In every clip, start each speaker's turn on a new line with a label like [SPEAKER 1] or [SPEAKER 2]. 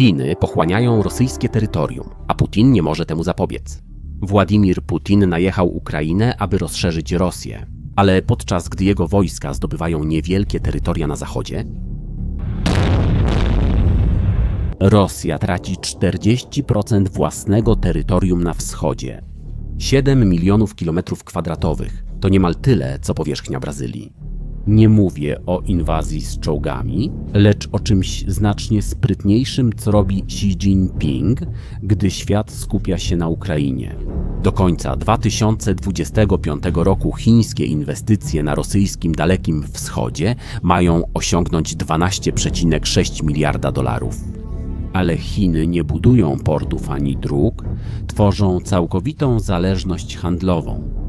[SPEAKER 1] Chiny pochłaniają rosyjskie terytorium, a Putin nie może temu zapobiec. Władimir Putin najechał Ukrainę, aby rozszerzyć Rosję, ale podczas gdy jego wojska zdobywają niewielkie terytoria na zachodzie, Rosja traci 40% własnego terytorium na wschodzie. 7 milionów kilometrów kwadratowych to niemal tyle, co powierzchnia Brazylii. Nie mówię o inwazji z czołgami, lecz o czymś znacznie sprytniejszym, co robi Xi Jinping, gdy świat skupia się na Ukrainie. Do końca 2025 roku chińskie inwestycje na rosyjskim Dalekim Wschodzie mają osiągnąć 12,6 miliarda dolarów. Ale Chiny nie budują portów ani dróg, tworzą całkowitą zależność handlową.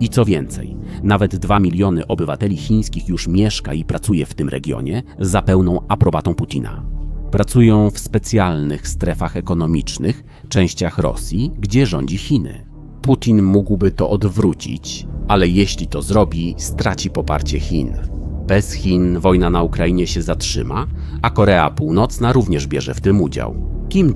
[SPEAKER 1] I co więcej, nawet 2 miliony obywateli chińskich już mieszka i pracuje w tym regionie za pełną aprobatą Putina. Pracują w specjalnych strefach ekonomicznych, częściach Rosji, gdzie rządzi Chiny. Putin mógłby to odwrócić, ale jeśli to zrobi, straci poparcie Chin. Bez Chin wojna na Ukrainie się zatrzyma, a Korea Północna również bierze w tym udział. Kim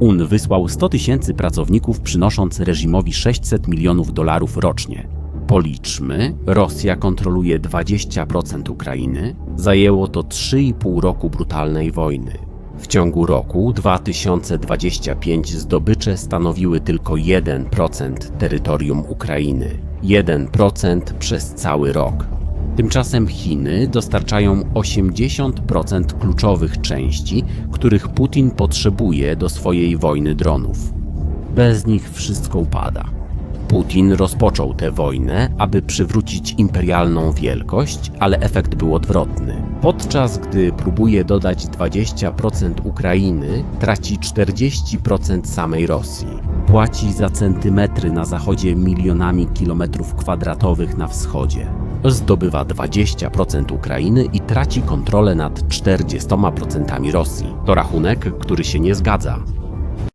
[SPEAKER 1] Jong-un wysłał 100 tysięcy pracowników, przynosząc reżimowi 600 milionów dolarów rocznie. Policzmy, Rosja kontroluje 20% Ukrainy, zajęło to 3,5 roku brutalnej wojny. W ciągu roku 2025 zdobycze stanowiły tylko 1% terytorium Ukrainy. 1% przez cały rok. Tymczasem Chiny dostarczają 80% kluczowych części, których Putin potrzebuje do swojej wojny dronów. Bez nich wszystko upada. Putin rozpoczął tę wojnę, aby przywrócić imperialną wielkość, ale efekt był odwrotny. Podczas gdy próbuje dodać 20% Ukrainy, traci 40% samej Rosji. Płaci za centymetry na zachodzie milionami kilometrów kwadratowych na wschodzie. Zdobywa 20% Ukrainy i traci kontrolę nad 40% Rosji. To rachunek, który się nie zgadza.